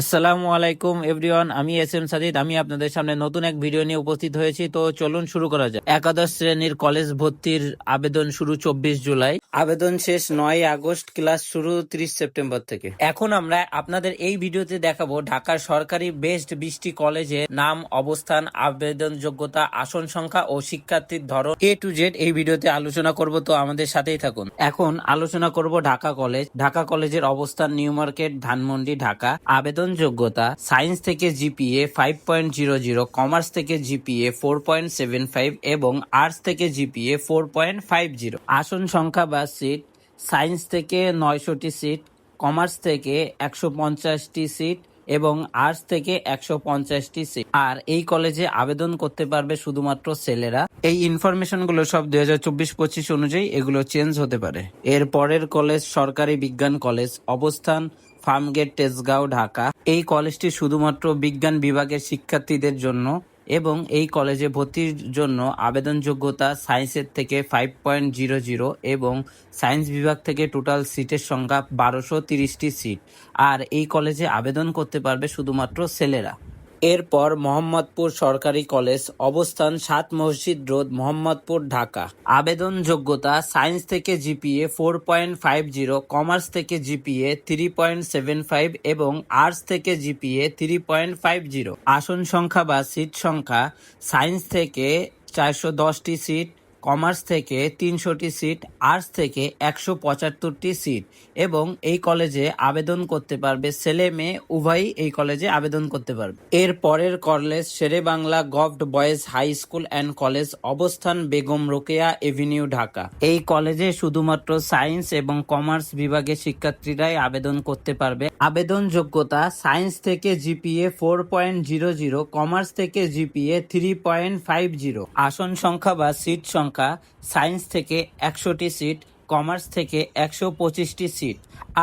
আসসালামু আলাইকুম এভরিওয়ান আমি এস এম সাদিদ আমি আপনাদের সামনে নতুন এক ভিডিও নিয়ে উপস্থিত হয়েছি। তো চলুন শুরু করা যাক। একাদশ শ্রেণির কলেজ ভর্তির আবেদন শুরু চব্বিশ জুলাই। আবেদন শেষ নয় আগস্ট ক্লাস শুরু ত্রিশ সেপ্টেম্বর থেকে। এখন আমরা আপনাদের এই ভিডিওতে দেখাবো ঢাকার সরকারি বেস্ট বিশটি কলেজের নাম অবস্থান আবেদন যোগ্যতা আসন সংখ্যা ও শিক্ষার্থীর ধরন। এ টু জেড এই ভিডিওতে আলোচনা করব তো আমাদের সাথেই থাকুন। এখন আলোচনা করব ঢাকা কলেজ। ঢাকা কলেজের অবস্থান নিউ মার্কেট ধানমন্ডি ঢাকা। আবেদন যোগ্যতা সায়েন্স থেকে GPA five point zero zero commerce থেকে GPA four point seven five এবং আর্টস থেকে GPA four point five zero আসন সংখ্যা বা সিট সায়েন্স থেকে নয়শোটি সিট কমার্স থেকে একশো পঞ্চাশটি সিট এবং আর্টস থেকে একশো পঞ্চাশটি সিট আর এই কলেজে আবেদন করতে পারবে শুধুমাত্র ছেলেরা। এই ইনফরমেশনগুলো সব দুই হাজার চব্বিশ পঁচিশ অনুযায়ী এগুলো চেঞ্জ হতে পারে। এর পরের কলেজ সরকারি বিজ্ঞান কলেজ অবস্থান ফার্মগেট, তেজগাঁও, ঢাকা। এই কলেজটি শুধুমাত্র বিজ্ঞান বিভাগের শিক্ষার্থীদের জন্য এবং এই কলেজে ভর্তির জন্য আবেদন যোগ্যতা সায়েন্সের থেকে ফাইভ পয়েন্ট জিরো জিরো এবং সায়েন্স বিভাগ থেকে টোটাল সিটের সংখ্যা বারোশো তিরিশটি সিট আর এই কলেজে আবেদন করতে পারবে শুধুমাত্র ছেলেরা। এরপর মোহাম্মদপুর সরকারি কলেজ অবস্থান সাত মসজিদ রোড মোহাম্মদপুর, ঢাকা। আবেদন যোগ্যতা সায়েন্স থেকে GPA four point five zero, commerce থেকে GPA three point seven five এবং আর্টস থেকে GPA three point five zero. আসন সংখ্যা বা সিট সংখ্যা সায়েন্স থেকে চারশো দশটি সিট কমার্স থেকে তিনশোটি সিট, আর্টস থেকে একশো পঁচাত্তরটি সিট এবং এই কলেজে আবেদন করতে পারবে ছেলে মেয়ে, উভয়ই এই কলেজে আবেদন করতে পারবে। এর পরের college Shere Bangla govt boys high school and college অবস্থান বেগম রোকেয়া এভিনিউ, ঢাকা। এই কলেজে শুধুমাত্র সায়েন্স এবং কমার্স বিভাগের শিক্ষার্থীরাই আবেদন করতে পারবে। আবেদন যোগ্যতা সায়েন্স থেকে GPA four point zero zero, commerce থেকে GPA three point five zero. আসন সংখ্যা বা সিট সংখ্যা সায়েন্স থেকে একশোটি সিট, কমার্স থেকে একশো পঁচিশটি সিট।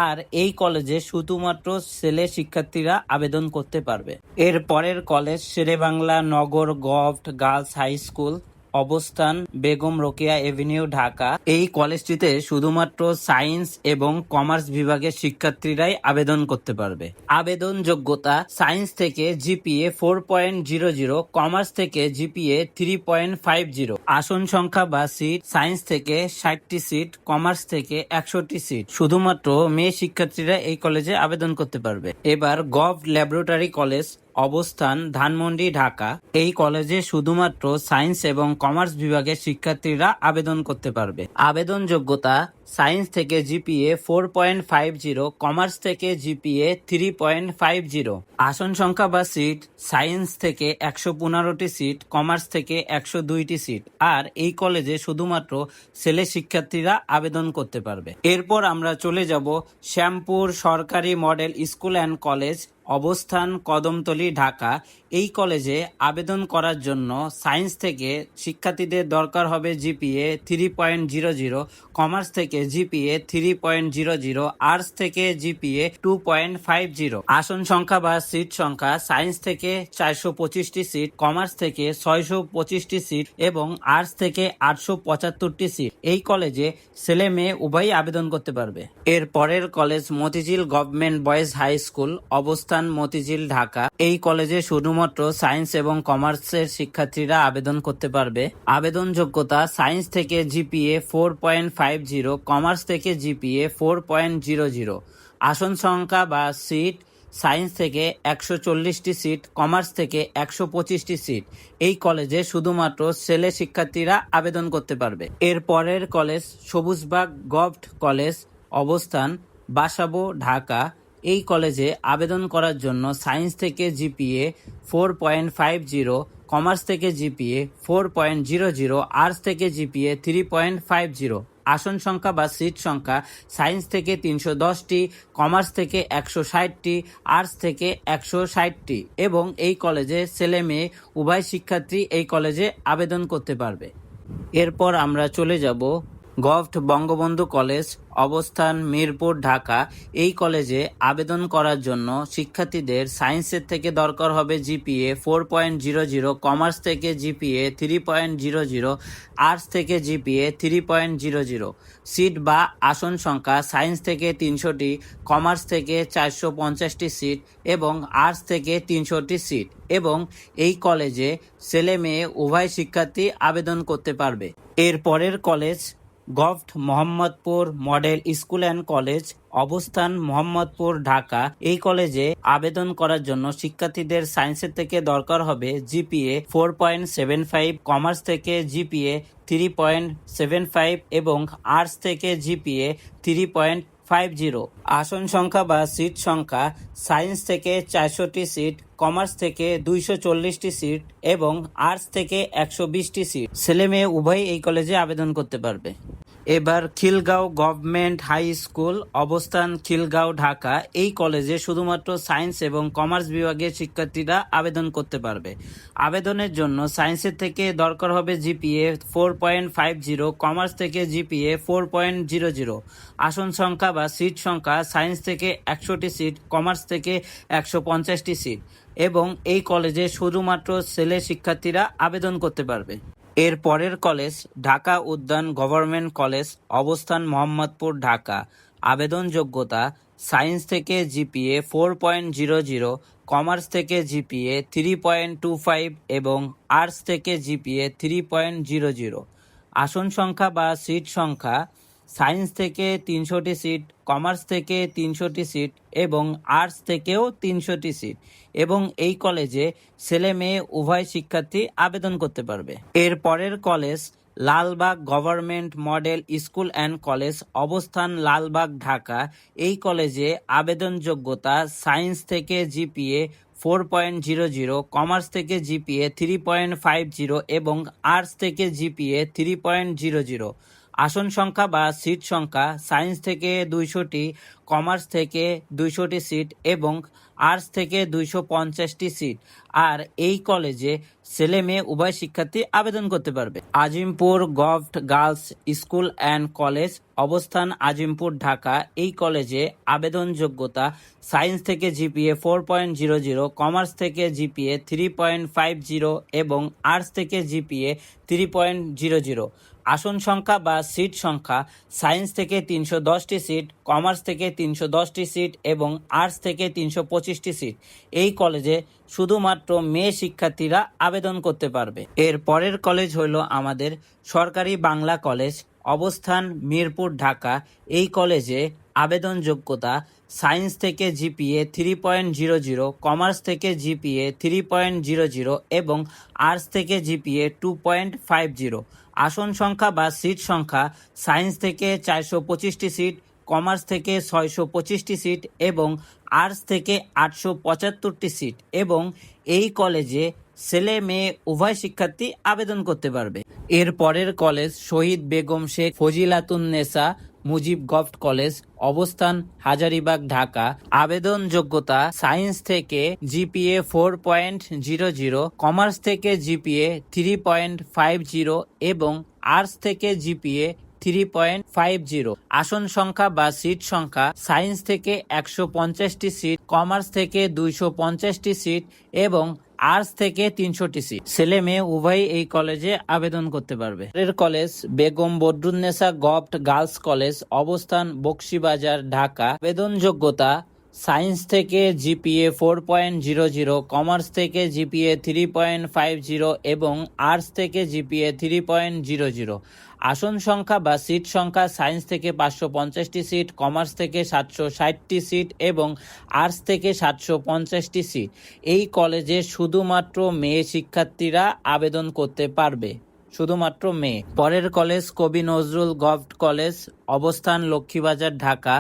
আর এই কলেজে শুধুমাত্র ছেলে শিক্ষার্থীরা আবেদন করতে পারবে। এর পরের college Sherebangla Nagar govt girls high school অবস্থান, বেগম রোকেয়া এভিনিউ, ঢাকা। এই কলেজটিতে শুধুমাত্র সায়েন্স এবং কমার্স বিভাগের শিক্ষার্থীরাই আবেদন করতে পারবে। আবেদন যোগ্যতা সায়েন্স থেকে GPA four point zero zero, commerce থেকে GPA three point five zero. আসন সংখ্যা বা সিট, সায়েন্স থেকে ষাটটি সিট, কমার্স থেকে একশোটি সিট। শুধুমাত্র মেয়ে শিক্ষার্থীরা এই কলেজে আবেদন করতে পারবে। এবার গভ ল্যাবরেটরি কলেজ অবস্থান ধানমন্ডি, ঢাকা। এই কলেজে শুধুমাত্র সায়েন্স এবং কমার্স বিভাগের শিক্ষার্থীরা আবেদন করতে পারবে। আবেদন যোগ্যতা সায়েন্স থেকে GPA four point five zero, commerce থেকে GPA three point five zero. আসন সংখ্যা বা সিট, সায়েন্স থেকে একশো পনেরোটি সিট, কমার্স থেকে একশো দুইটি সিট। আর এই কলেজে শুধুমাত্র ছেলে শিক্ষার্থীরা আবেদন করতে পারবে। এরপর আমরা চলে যাব শ্যামপুর সরকারি মডেল স্কুল অ্যান্ড কলেজ, অবস্থান কদমতলী, ঢাকা। এই কলেজে আবেদন করার জন্য সায়েন্স থেকে শিক্ষার্থীদের দরকার হবে GPA three point zero zero, commerce থেকে GPA three point zero zero arts থেকে GPA two point five zero আসন সংখ্যা বা সিট সংখ্যা, সায়েন্স থেকে চারশো পঁচিশটি সিট, কমার্স থেকে ছয়শো পঁচিশটি সিট এবং আর্টস থেকে আটশো পঁচাত্তরটি সিট। এই কলেজে ছেলে মেয়ে উভয়ই আবেদন করতে পারবে। এর পরের college Motijheel government boys high school, অবস্থান মতিঝিল, ঢাকা। এই কলেজে শুধুমাত্র সায়েন্স এবং কমার্সের শিক্ষার্থীরা আবেদন করতে পারবে। আবেদন যোগ্যতা সায়েন্স থেকে GPA four point five zero commerce থেকে GPA four point zero zero আসন সংখ্যা বা সিট, সায়েন্স থেকে একশো চল্লিশটি সিট, কমার্স থেকে একশো পঁচিশটি সিট। এই কলেজে শুধুমাত্র ছেলে শিক্ষার্থীরা আবেদন করতে পারবে। এর পরের কলেজ সবুজবাগ গভট কলেজ অবস্থান বাসাবো, ঢাকা। এই কলেজে আবেদন করার জন্য সায়েন্স থেকে GPA four point five zero commerce থেকে GPA, four point zero zero, arts থেকে GPA, three point five zero. আসন সংখ্যা বা সিট সংখ্যা, সায়েন্স থেকে তিনশো দশটি, কমার্স থেকে একশো ষাটটি, আর্টস থেকে একশো ষাটটি। এবং এই কলেজে ছেলে মেয়ে, উভয় শিক্ষার্থী এই কলেজে আবেদন করতে পারবে। এরপর আমরা চলে যাব গভট বঙ্গবন্ধু কলেজ, অবস্থান মিরপুর, ঢাকা। এই কলেজে আবেদন করার জন্য শিক্ষার্থীদের সায়েন্সের থেকে দরকার হবে GPA, four point zero zero, commerce থেকে GPA, three point zero zero, arts থেকে GPA, three point zero zero. Seat বা আসন সংখ্যা সায়েন্স থেকে তিনশোটি, কমার্স থেকে চারশো পঞ্চাশটি সিট এবং আর্টস থেকে তিনশোটি সিট এবং এই কলেজে ছেলে মেয়ে উভয় শিক্ষার্থী আবেদন করতে পারবে। এর পরের college govt Mohammadpur model school and college, অবস্থান মোহাম্মদপুর, ঢাকা। এই কলেজে আবেদন করার জন্য শিক্ষার্থীদের সায়েন্সের থেকে দরকার হবে GPA four point seven five, commerce থেকে GPA three point seven five এবং আর্টস থেকে GPA three point five zero. আসন সংখ্যা বা সিট সংখ্যা, সায়েন্স থেকে চারশোটি সিট, কমার্স থেকে দুইশো চল্লিশটি সিট এবং আর্টস থেকে একশো বিশটি সিট। ছেলে মেয়ে উভয় এই কলেজে আবেদন করতে পারবে। এবার খিলগাঁও গভর্নমেন্ট হাই স্কুল, অবস্থান খিলগাঁও, ঢাকা। এই কলেজে শুধুমাত্র সায়েন্স এবং কমার্স বিভাগের শিক্ষার্থীরা আবেদন করতে পারবে। আবেদনের জন্য সায়েন্সের থেকে দরকার হবে GPA four point five zero, commerce থেকে GPA four point zero zero. আসন সংখ্যা বা সিট সংখ্যা সায়েন্স থেকে একশোটি সিট, কমার্স থেকে একশো পঞ্চাশটি সিট। এবং এই কলেজে শুধুমাত্র ছেলে শিক্ষার্থীরা আবেদন করতে পারবে। এর পরের কলেজ, ঢাকা উদ্যান গভর্নমেন্ট কলেজ, অবস্থান মোহাম্মদপুর, ঢাকা। আবেদন যোগ্যতা সায়েন্স থেকে GPA four point zero zero, commerce থেকে GPA three point two five এবং আর্টস থেকে GPA three point zero zero. আসন সংখ্যা বা সিট সংখ্যা সায়েন্স থেকে তিনশোটি সিট, কমার্স থেকে তিনশোটি সিট এবং আর্টস থেকেও তিনশোটি সিট এবং এই কলেজে ছেলে মেয়ে উভয় শিক্ষার্থী আবেদন করতে পারবে। এর পরের college Lalbagh government model school and college অবস্থান লালবাগ, ঢাকা। এই কলেজে আবেদন যোগ্যতা সায়েন্স থেকে GPA four point zero zero, commerce থেকে GPA three point five zero এবং আর্টস থেকে GPA three point zero zero. আসন সংখ্যা বা সিট সংখ্যা, সায়েন্স থেকে দুইশোটি, কমার্স থেকে দুইশোটি সিট এবং আর্টস থেকে দুইশো পঞ্চাশটি সিট। আর এই কলেজে ছেলে মেয়ে উভয় শিক্ষার্থী আবেদন করতে পারবে। Azimpur govt girls school and college অবস্থান আজিমপুর, ঢাকা। এই কলেজে আবেদন যোগ্যতা সায়েন্স থেকে GPA four point zero zero, commerce থেকে GPA three point five zero এবং আর্টস থেকে GPA three point zero zero. আসন সংখ্যা বা সিট সংখ্যা, সায়েন্স থেকে তিনশো দশটি সিট, কমার্স থেকে তিনশো দশটি সিট এবং আর্টস থেকে তিনশো পঁচিশটি সিট। এই কলেজে শুধুমাত্র মেয়ে শিক্ষার্থীরা আবেদন করতে পারবে। এর পরের কলেজ হলো আমাদের সরকারি বাংলা কলেজ, অবস্থান মিরপুর, ঢাকা। এই কলেজে আবেদন যোগ্যতা সায়েন্স থেকে GPA three point zero zero, commerce থেকে GPA three point zero zero এবং আর্টস থেকে GPA two point five zero. আসন সংখ্যা বা সিট সংখ্যা, সায়েন্স থেকে চারশো পঁচিশটি সিট, কমার্স থেকে ছয়শো পঁচিশটি সিট এবং আর্টস থেকে আটশো পঁচাত্তরটি সিট এবং এই কলেজে ছেলে মেয়ে উভয় শিক্ষার্থী আবেদন করতে পারবে। এর পরের college Shahid Begum Sheikh Fazilatunnesa Mujib govt college, অবস্থান হাজারিবাগ, ঢাকা। আবেদন যোগ্যতা সায়েন্স থেকে GPA four point zero zero commerce থেকে GPA three point five zero এবং আর্টস থেকে GPA three point five zero আসন সংখ্যা বা সিট সংখ্যা সায়েন্স থেকে একশো পঞ্চাশটি সিট কমার্স থেকে দুইশো পঞ্চাশটি সিট এবং আর্টস থেকে তিনশোটি সিট ছেলে মেয়ে উভয়ই এই কলেজে আবেদন করতে পারবে। এর college Begum Badrunnesa govt girls college, অবস্থান বক্সিবাজার, ঢাকা। আবেদন যোগ্যতা সায়েন্স থেকে GPA four point zero zero commerce থেকে GPA three point five zero এবং আর্টস থেকে GPA three point zero zero আসন সংখ্যা বা সিট সংখ্যা সায়েন্স থেকে পাঁচশো পঞ্চাশটি সিট, কমার্স থেকে সাতশো ষাটটি সিট এবং আর্টস থেকে সাতশো পঞ্চাশটি সিট। এই কলেজে শুধুমাত্র মেয়ে শিক্ষার্থীরা আবেদন করতে পারবে। শুধুমাত্র মেয়ে। পরের কলেজ কবি নজরুল গভট কলেজ, অবস্থান লক্ষ্মীবাজার, ঢাকা।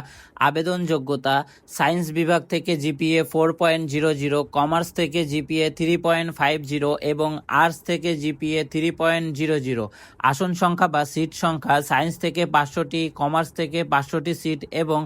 আবেদন যোগ্যতা সায়েন্স বিভাগ থেকে GPA four point zero zero commerce থেকে GPA three point five zero এবং আর্টস থেকে GPA three point zero zero আসন সংখ্যা বা সিট সংখ্যা, সায়েন্স থেকে পাঁচশোটি, কমার্স থেকে পাঁচশোটি সিট এবং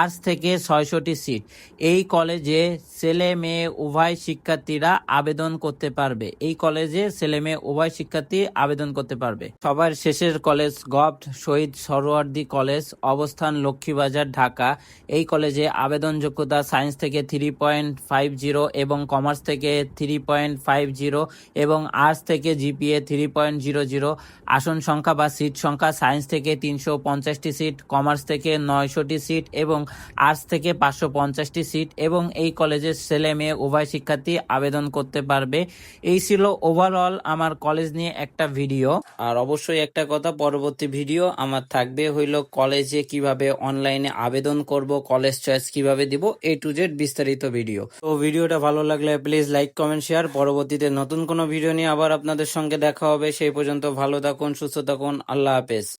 আর্টস থেকে ছয়শোটি সিট। এই কলেজে ছেলে মেয়ে, উভয় শিক্ষার্থীরা আবেদন করতে পারবে। এই কলেজে ছেলে মেয়ে, উভয় শিক্ষার্থী আবেদন করতে পারবে। সবার শেষের college govt Shaheed Suhrawardy college, অবস্থান লক্ষ্মীবাজার, ঢাকা। এই কলেজে আবেদন যোগ্যতা সায়েন্স থেকে থ্রি পয়েন্ট ফাইভ জিরো এবং কমার্স থেকে থ্রি পয়েন্ট ফাইভ জিরো এবং আর্টস থেকে GPA three point zero zero. আসন সংখ্যা বা সিট সংখ্যা সায়েন্স থেকে তিনশো পঞ্চাশটি সিট, কমার্স থেকে নয়শোটি সিট এবং আর্টস থেকে পাঁচশো পঞ্চাশটি সিট এবং এই কলেজের ছেলে মেয়ে উভয় শিক্ষার্থী আবেদন করতে পারবে। এই ছিল ওভারঅল আমার কলেজ নিয়ে একটা ভিডিও। আর অবশ্যই একটা কথা, পরবর্তী ভিডিও আমার থাকবে হইল কলেজে কীভাবে অনলাইনে আবেদন করব কলেজ চয়েস কীভাবে দিব এ টু জেড বিস্তারিত ভিডিও তো ভিডিওটা ভালো লাগলে প্লিজ লাইক কমেন্ট শেয়ার পরবর্তীতে নতুন কোনো ভিডিও নিয়ে আবার আপনাদের সঙ্গে দেখা হবে। সেই পর্যন্ত ভালো থাকুন, সুস্থ থাকুন। আল্লাহ হাফেজ।